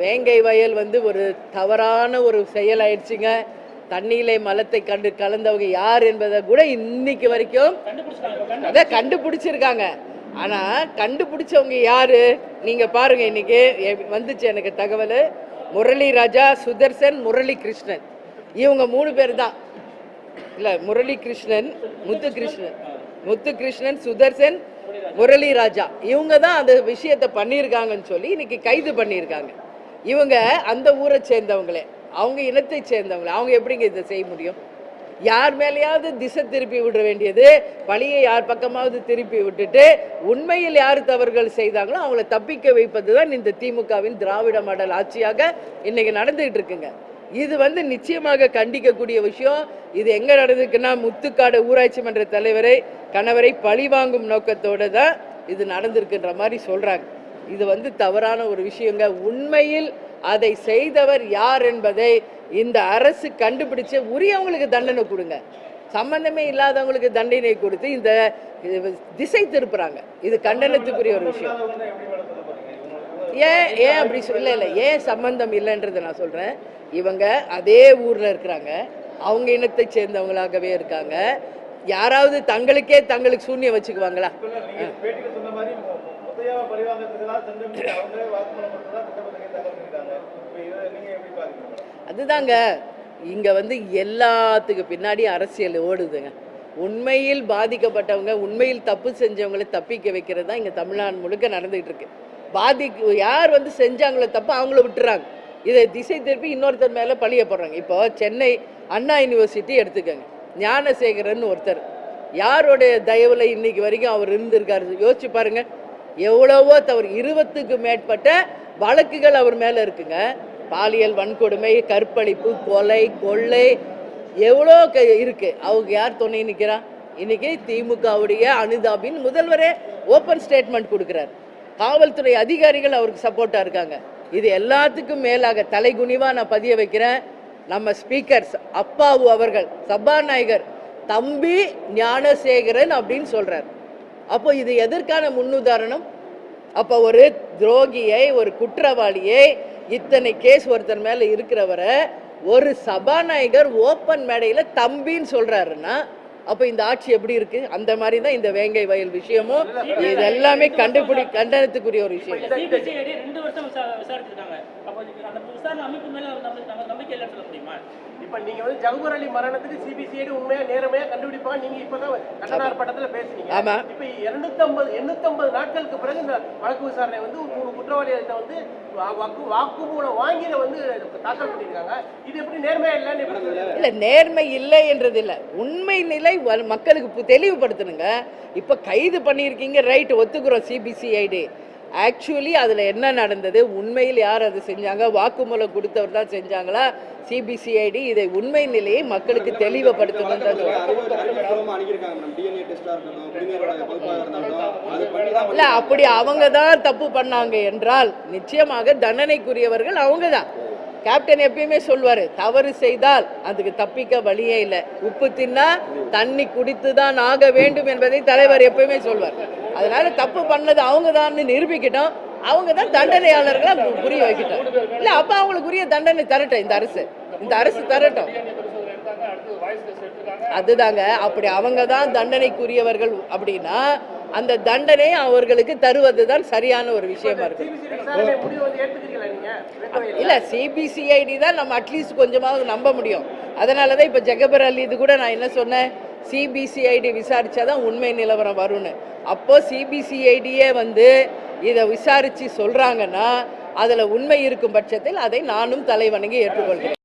வேங்கை வயல் வந்து ஒரு தவறான ஒரு செயல் ஆயிடுச்சுங்க தண்ணியிலே மலத்தை கண்டு கலந்தவங்க யார் என்பதை கூட இன்னைக்கு வரைக்கும் அதை கண்டுபிடிச்சிருக்காங்க. ஆனா கண்டுபிடிச்சவங்க யாரு? நீங்க பாருங்க இன்னைக்கு. வந்துச்சு எனக்கு தகவல். முரளி ராஜா சுதர்சன் முரளி கிருஷ்ணன். இவங்க மூணு பேர் தான். இல்ல முரளி கிருஷ்ணன் முத்து கிருஷ்ணன். முத்து கிருஷ்ணன் சுதர்சன் முரளி ராஜா. இவங்க தான் அந்த விஷயத்தை பண்ணியிருக்காங்கன்னு சொல்லி இன்னைக்கு கைது பண்ணியிருக்காங்க. இவங்க அந்த ஊரை சேர்ந்தவங்களே அவங்க இனத்தை சேர்ந்தவங்களே. அவங்க எப்படிங்க இதை செய்ய முடியும்? யார் மேலேயாவது திசை திருப்பி விட வேண்டியது பழியை யார் பக்கமாவது திருப்பி விட்டுட்டு உண்மையில் யார் தவறுகள் செய்தாங்களோ அவங்கள தப்பிக்க வைப்பது தான் இந்த திமுகவின் திராவிட மாடல் ஆட்சியாக இன்னைக்கு நடந்துகிட்டு இருக்குங்க. இது வந்து நிச்சயமாக கண்டிக்கக்கூடிய விஷயம். இது எங்க நடந்திருக்குன்னா முத்துக்காடு ஊராட்சி மன்ற தலைவரை கணவரை பழிவாங்கும் நோக்கத்தோடு தான் இது நடந்திருக்குன்ற மாதிரி சொல்றாங்க. இது வந்து தவறான ஒரு விஷயங்க. உண்மையில் அதை செய்தவர் யார் என்பதை இந்த அரசு கண்டுபிடிச்சு உரியவங்களுக்கு தண்டனை கொடுங்க. சம்பந்தமே இல்லாதவங்களுக்கு தண்டனை கொடுத்து இந்த திசை திருப்புறாங்க. இது கண்டனத்துக்குரிய ஒரு விஷயம். ஏன் ஏன் அப்படி சொல்ல இல்லை ஏன் சம்பந்தம் இல்லைன்றதை நான் சொல்றேன். இவங்க அதே ஊர்ல இருக்கிறாங்க. அவங்க இனத்தை சேர்ந்தவங்களாகவே இருக்காங்க. யாராவது தங்களுக்கே தங்களுக்கு சூன்யம் வச்சுக்குவாங்களா? நீங்க பழிவாங்கிறதுக்கெல்லாம் சென்று அவங்களே வாக்குமூலம் மட்டும்தான் இப்போ இதை எப்படி அதுதாங்க இங்க வந்து எல்லாத்துக்கு பின்னாடி அரசியல் ஓடுதுங்க. உண்மையில் பாதிக்கப்பட்டவங்க உண்மையில் தப்பு செஞ்சவங்களை தப்பிக்க வைக்கிறது தான் இங்கே தமிழ்நாடு முழுக்க நடந்துகிட்டு இருக்கு பாதிக்கு யார் வந்து செஞ்சாங்களோ தப்பு அவங்கள விட்டுறாங்க. இதை திசை திருப்பி இன்னொருத்தர் மேலே பழிய போடுறாங்க. இப்போ சென்னை அண்ணா யூனிவர்சிட்டி எடுத்துக்கோங்க. ஞானசேகரன் ஒருத்தர். யாருடைய தயவில் இன்னைக்கு வரைக்கும் அவர் இருந்திருக்காரு? யோசிச்சு பாருங்க. எவ்வளவோ தவறு. இருபத்துக்கு மேற்பட்ட வழக்குகள் அவர் மேல இருக்குங்க. பாலியல் வன்கொடுமை கற்பழிப்பு கொலை கொள்ளை எவ்வளோ க இருக்கு. அவங்க யார் துணை நிற்கிறா இன்னைக்கு திமுகவுடைய அனுதாபின் முதல்வரே ஓப்பன் ஸ்டேட்மெண்ட் கொடுக்குறார். காவல்துறை அதிகாரிகள் அவருக்கு சப்போர்ட்டாக இருக்காங்க. இது எல்லாத்துக்கும் மேலாக தலைகுனிவாக நான் பதிய வைக்கிறேன். நம்ம ஸ்பீக்கர்ஸ் அப்பாவு அவர்கள் சபாநாயகர் தம்பி ஞானசேகரன் அப்படின்னு சொல்கிறார் அப்போ இது எதற்கான முன்னுதாரணம்? அப்போ ஒரு துரோகியை ஒரு குற்றவாளியை இத்தனை கேஸ் ஒருத்தர் மேலே இருக்கிறவரை ஒரு சபாநாயகர் ஓப்பன் மேடையில் தம்பின்னு சொல்கிறாருன்னா அப்போ இந்த ஆட்சி எப்படி இருக்கு? அந்த மாதிரி தான் இந்த வேங்கை வயல் விஷயமும் இது எல்லாமே கண்டுபிடி கண்டனத்துக்குரிய ஒரு விஷயம். இப்ப நீங்க வந்து ஜவஹர் அலி மரணத்துக்கு சிபிசிஐடி உண்மையா நேர்மையா கண்டுபிடிப்பாங்க நீங்க இப்பதான் கண்டன ஆர்ப்பாட்டத்துல பேசுனீங்க. ஆமா. இப்ப 250 850 நாட்களுக்கு பிறகு இந்த வழக்கு விசாரணை வந்து மூணு குற்றவாளிகள்ட்ட வந்து வாக்கு வாக்குமூலம் வாங்கி இதை வந்து தாக்கல் பண்ணிருக்காங்க இது எப்படி நேர்மையா இல்லைன்னு எப்படி நேர்மை இல்லை என்றது இல்லை உண்மை நிலை மக்களுக்கு பு- தெளிவுபடுத்தணுங்க. இப்ப கைது பண்ணியிருக்கீங்க ரைட் ஒத்துக்கிறோம் சிபிசிஐடி ஆக்சுவலி அதுல என்ன நடந்தது? உண்மையில் யார் அது செஞ்சாங்க? வாக்குமூலம் கொடுத்தவர் தான் செஞ்சாங்களா? சிபிசிஐடி இதை உண்மை நிலையை மக்களுக்கு தெளிவுபடுத்தணும் இல்ல அப்படி அவங்க தான் தப்பு பண்ணாங்க என்றால் நிச்சயமாக தண்டனைக்குரியவர்கள் அவங்க தான். கேப்டன் எப்பயுமே சொல்வாரு தவறு செய்தால் அதுக்கு தப்பிக்க வழியே இல்லை. உப்பு தின்னா தண்ணி குடித்து தான் ஆக வேண்டும் என்பதை தலைவர் எப்பயுமே சொல்வார். அதனால தப்பு பண்ணது அவங்க தான் நிரூபிக்கிட்டோம். அவங்க தான் தண்டனையாளர்களா பு- புரிய வைக்கிட்டோம். இல்ல அப்ப அவங்களுக்கு உரிய தண்டனை தரட்டும் இந்த அரசு. இந்த அரசு தரட்டும். அதுதாங்க அப்படி அவங்க தான் தண்டனைக்குரியவர்கள் அப்படின்னா அந்த தண்டனை அவர்களுக்கு தருவது தான் சரியான ஒரு விஷயமா இருக்கு இல்ல சிபிசிஐடி தான் நம்ம அட்லீஸ்ட் கொஞ்சமாவது நம்ப முடியும். அதனால தான் இப்போ ஜகபர் அலி இது கூட நான் என்ன சொன்னேன்? சிபிசிஐடி விசாரிச்சாதான் உண்மை நிலவரம் வரும்னு. அப்போ சிபிசிஐடியே வந்து இதை விசாரிச்சு சொல்றாங்கன்னா அதில் உண்மை இருக்கும் பட்சத்தில் அதை நானும் தலைவணங்கி ஏற்றுக்கொள்கிறேன்